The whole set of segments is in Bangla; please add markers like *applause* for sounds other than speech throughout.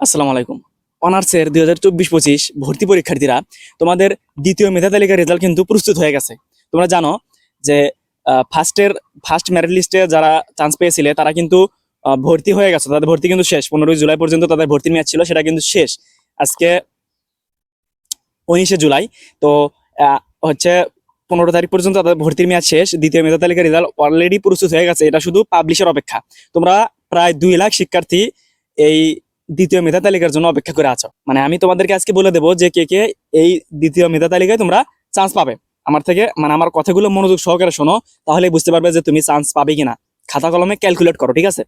আসসালামু আলাইকুম। অনার্সের দুই হাজার চব্বিশ পঁচিশ ভর্তি পরীক্ষার্থীরা তোমাদের দ্বিতীয় মেধা তালিকার রেজাল্ট কিন্তু প্রস্তুত হয়ে গেছে। তোমরা জানো যে ফার্স্টের, ফার্স্ট মেরিট লিস্টে যারা চান্স পেয়েছিলে, তারা কিন্তু ভর্তি হয়ে গেছে। তাদের ভর্তি কিন্তু শেষ। পনেরোই জুলাই পর্যন্ত তাদের ভর্তির মেয়াদ ছিল, সেটা কিন্তু শেষ। আজকে উনিশে জুলাই, তো হচ্ছে পনেরো তারিখ পর্যন্ত তাদের ভর্তির মেয়াদ শেষ। দ্বিতীয় মেধা তালিকার রেজাল্ট অলরেডি প্রস্তুত হয়ে গেছে। এটা শুধু পাবলিশের অপেক্ষা। তোমরা প্রায় দুই লাখ শিক্ষার্থী এই দ্বিতীয় মেধা তালিকার জন্য অপেক্ষা করে আছো। মানে আমি তোমাদেরকে আজকে বলে দেবো যে কে কে এই দ্বিতীয় মেধা তালিকায় তোমরা চান্স পাবে। আমার থেকে মানে আমার কথাগুলো মনোযোগ সহকারে শোনো তাহলে বুঝতে পারবে যে তুমি চান্স পাবে কিনা। খাতা কলমে ক্যালকুলেট করো, ঠিক আছে?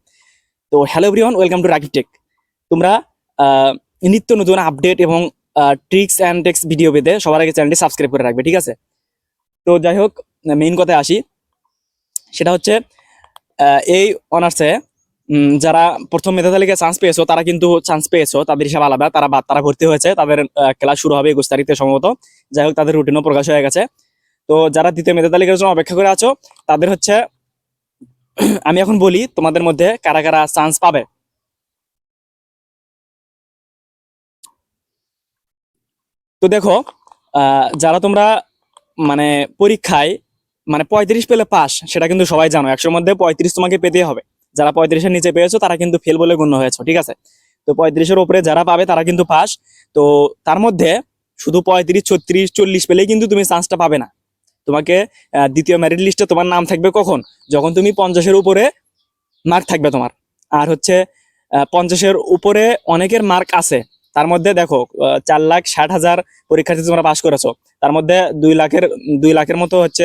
তো hello everyone welcome to Rakib তোমরা নিত্য নতুন আপডেট এবং ট্রিক্স অ্যান্ড টেক্স ভিডিও পেতে সবার আগে চ্যানেলটি সাবস্ক্রাইব করে রাখবে, ঠিক আছে? তো যাই হোক মেইন কথায় আসি। সেটা হচ্ছে এই অনার্সে যারা প্রথম মেধা তালিকায় চান্স পেয়েছ, তারা কিন্তু চান্স পেয়েছ। তাদের হিসাব আলাদা, তারা বাদ, তারা ভর্তি হয়েছে। তাদের ক্লাস শুরু হবে একুশ তারিখে সম্ভবত। যাই হোক, তাদের রুটিনও প্রকাশ হয়ে গেছে। তো যারা দ্বিতীয় মেধা তালিকার জন্য অপেক্ষা করে আছো, তাদের হচ্ছে, *clears throat* আমি এখন বলি তোমাদের মধ্যে কারা কারা চান্স পাবে। তো দেখো যারা তোমরা মানে পরীক্ষায় মানে পঁয়ত্রিশ পেলে পাস সেটা কিন্তু সবাই জানো। একশোর মধ্যে পঁয়ত্রিশ তোমাকে পেতেই হবে। যারা পঁয়ত্রিশের নিচে পেয়েছ, তারা কিন্তু ফেল বলে গণ্য হয়েছে, ঠিক আছে? তো পঁয়ত্রিশের উপরে যারা পাবে, তারা কিন্তু পাস তো তার মধ্যে শুধু পঁয়ত্রিশ, ছত্রিশ, চল্লিশ পেলেই কিন্তু তুমি চান্সটা পাবে না। তোমাকে দ্বিতীয় মেরিট লিস্টে তোমার নাম থাকবে কখন? যখন তুমি পঞ্চাশের উপরে মার্ক থাকবে তোমার। আর হচ্ছে পঞ্চাশের উপরে অনেকের মার্ক আছে। তার মধ্যে দেখো চার লাখ ষাট হাজার পরীক্ষার্থী তোমরা পাস করেছ। তার মধ্যে দুই লাখের দুই লাখের মতো হচ্ছে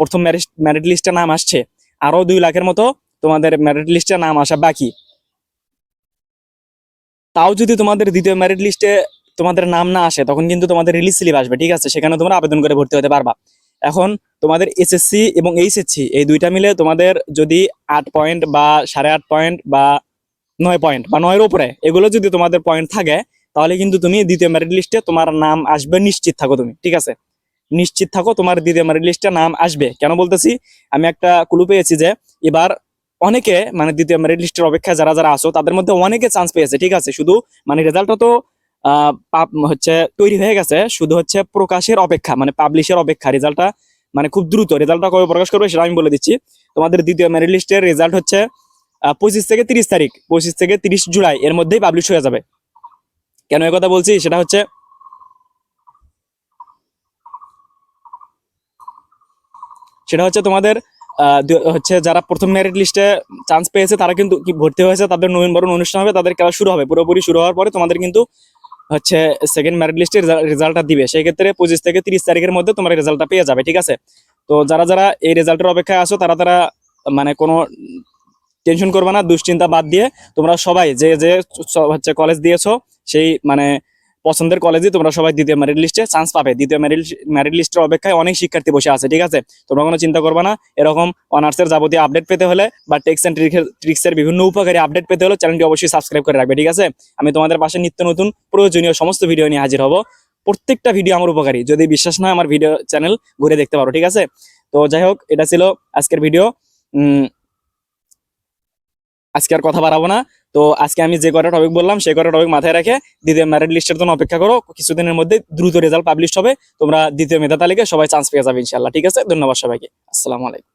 প্রথম মেরিট মেরিট লিস্টে নাম আসছে। আরও দুই লাখের মতো তোমাদের মেরিট লিস্টে নাম আসা বাকি। তাও যদি তোমাদের দ্বিতীয় মেরিট লিস্টে তোমাদের নাম না আসে, তখন কিন্তু তোমাদের রিলিজ স্লিপ আসবে, ঠিক আছে? সেখানে তোমরা আবেদন করে ভর্তি হতে পারবা। এখন তোমাদের এসএসসি এবং এইচএসসি এই দুইটা মিলে তোমাদের যদি আট পয়েন্ট বা সাড়ে আট পয়েন্ট বা নয় পয়েন্ট বা নয়ের উপরে এগুলো যদি তোমাদের পয়েন্ট থাকে, তাহলে কিন্তু তুমি দ্বিতীয় মেরিট লিস্টে তোমার নাম আসবে, নিশ্চিত থাকো তুমি, ঠিক আছে? নিশ্চিত থাকো তোমার দ্বিতীয় মেরিট লিস্টে নাম আসবে। কেন বলতেছি? আমি একটা ক্লু পেয়েছি যে এবার অনেকে মানে দ্বিতীয় মেরিট লিস্টের অপেক্ষায় যারা যারা আসো তাদের মধ্যে অনেকে চান্স পেয়েছে, ঠিক আছে? শুধু মানে রেজাল্টটা তো হচ্ছে তৈরি হয়ে গেছে, শুধু হচ্ছে প্রকাশের অপেক্ষা মানে পাবলিশের অপেক্ষা রেজাল্টটা মানে খুব দ্রুত রেজাল্টটা কবে প্রকাশ করবে সেটা আমি বলে দিচ্ছি। তোমাদের দ্বিতীয় মেরিট লিস্টের রেজাল্ট হচ্ছে পঁচিশ থেকে তিরিশ তারিখ, পঁচিশ থেকে তিরিশ জুলাই, এর মধ্যেই পাবলিশ হয়ে যাবে। কেন এই কথা বলছি? সেটা হচ্ছে সেটা হচ্ছে তোমাদের হচ্ছে যারা প্রথম মেরিট লিস্টে চান্স পেয়েছে, তারা কিন্তু ভর্তি হয়েছে, তাদের নবীনবরণ অনুষ্ঠান হবে, তাদের ক্লাস শুরু হবে, পুরোপুরি শুরু হওয়ার পরে তোমাদের কিন্তু হচ্ছে সেকেন্ড মেরিট লিস্টের রেজাল্টটা দিবে। সেই ক্ষেত্রে পঁচিশ থেকে তিরিশ তারিখের মধ্যে তোমার রেজাল্টটা পেয়ে যাবে, ঠিক আছে? তো যারা যারা এই রেজাল্টের অপেক্ষায় আসো তারা তারা মানে কোনো টেনশন করবে না, দুশ্চিন্তা বাদ দিয়ে তোমরা সবাই যে যে হচ্ছে কলেজ দিয়েছ, সেই মানে পছন্দের কলেজে তোমরা সবাই দ্বিতীয় মেরিট লিস্টে চান্স পাবে। দ্বিতীয় মেরিট মেরিট লিস্টের অপেক্ষায় অনেক শিক্ষার্থী বসে আছে, ঠিক আছে? তোমরা কোনো চিন্তা করবে না, এরকম অনার্সের যাবতীয় আপডেট পেতে হলে বা টেক্স অ্যান্ড ট্রিক্সের বিভিন্ন উপকারী আপডেট পেতে হলে চ্যানেলটি অবশ্যই সাবস্ক্রাইব করে রাখবে, ঠিক আছে? আমি তোমাদের পাশে নিত্য নতুন, প্রয়োজনীয় সমস্ত ভিডিও নিয়ে হাজির হব। প্রত্যেকটা ভিডিও আমার উপকারী। যদি বিশ্বাস না আমার ভিডিও চ্যানেল ঘুরে দেখতে পারো, ঠিক আছে? তো যাই হোক, এটা ছিল আজকের ভিডিও আজকে আর কথা বাড়াবো না। তো আজকে আমি যে কটা টপিক বললাম, সেই কটা টপিক মাথায় রেখে দ্বিতীয় মেরিট লিস্টের জন্য অপেক্ষা করো। কিছুদিনের মধ্যে দ্রুত রেজাল্ট পাবলিশ হবে। তোমরা দ্বিতীয় মেধা তালিকায় সবাই চান্স পেয়ে যাবে ইনশাল্লাহ ঠিক আছে? ধন্যবাদ সবাইকে। আসসালামু আলাইকুম।